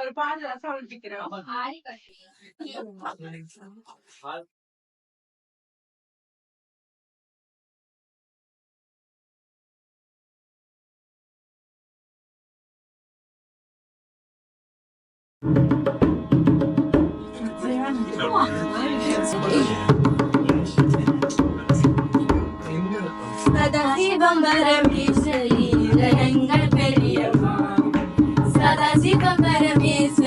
ஒரு பாடல சமர்ப்பிக்கிறோம். Sadasivam Brasil, câmera mesmo.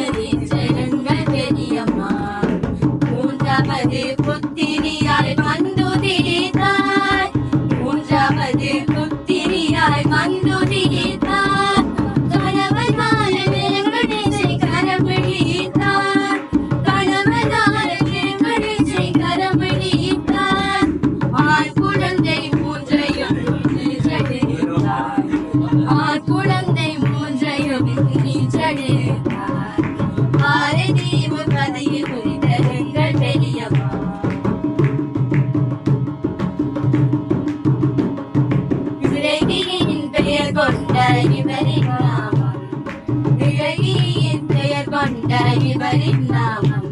கொண்ட இவரின் நாமம்.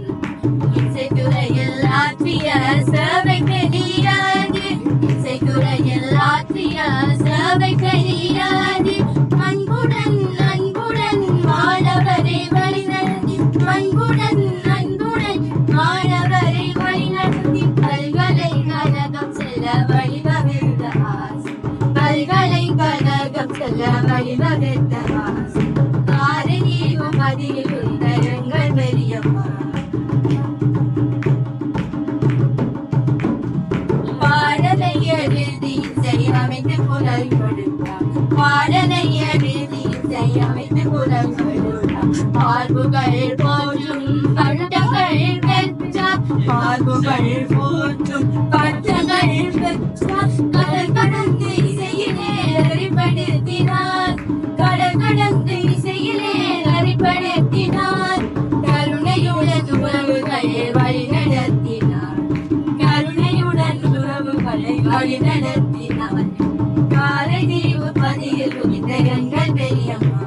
இசைத்துறையில் ஆற்றிய சேவை தெரியாது இசைத்துறையில் ஆற்றிய சேவை தெரியாது அன்புடன் அன்புடன் மாணவரை வழிநடத்தி. அன்புடன் அன்புடன் மாணவரை வழிநடத்தி. பல்கலைக்கழகம் செல்ல வழிவகுத்த ஆசை. பல்கலைக்கழகம் செல்ல வழிவகுத்த ஆசை. காரணியும் பதில் பாடலை எழுதி இசை அமைத்து குரல் கொடுத்தார். பாடலை எழுதி இசை அமைத்து குரல் பார்வுகள் பட்டங்கள் பெற்றார். பார்வுகள் பட்டங்கள் பெற்றார். கடல் கடந்து இசையிலே அறிப்படுத்தினார் கடல் கடந்து இசையிலே அறிப்படுத்தினார் பதியில் பெரியம்மா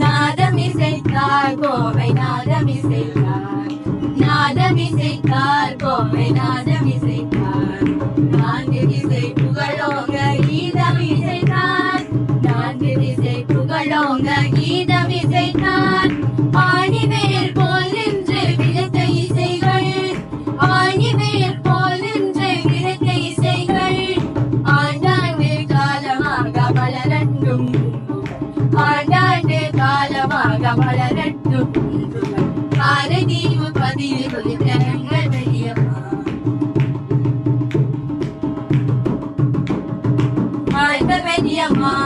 நாதம் இசைத்தார் கோவை நாதம் இசைத்தார் நாதம் இசைத்தார் கோவை நாதம் இசைத்தார் വളരട്ടും ഭാരതീയും പതിരുകളിൽ ഞങ്ങൾ My baby, my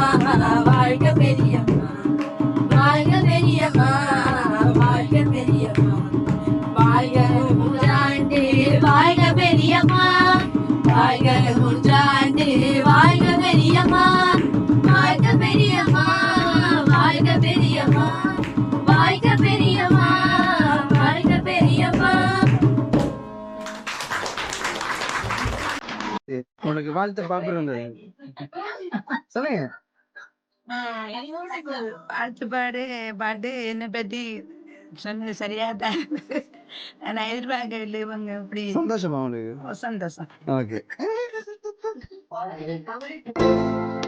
உனக்கு வாழ்த்து பாக்குறது சொல்லுங்க. பாட்டு பாடு பாட்டு என்னை பத்தி சொன்னது சரியா தான். நான் எதிர்பார்க்கவில்லை இவங்க இப்படி சந்தோஷமா உங்களுக்கு? சந்தோஷம். ஓகே.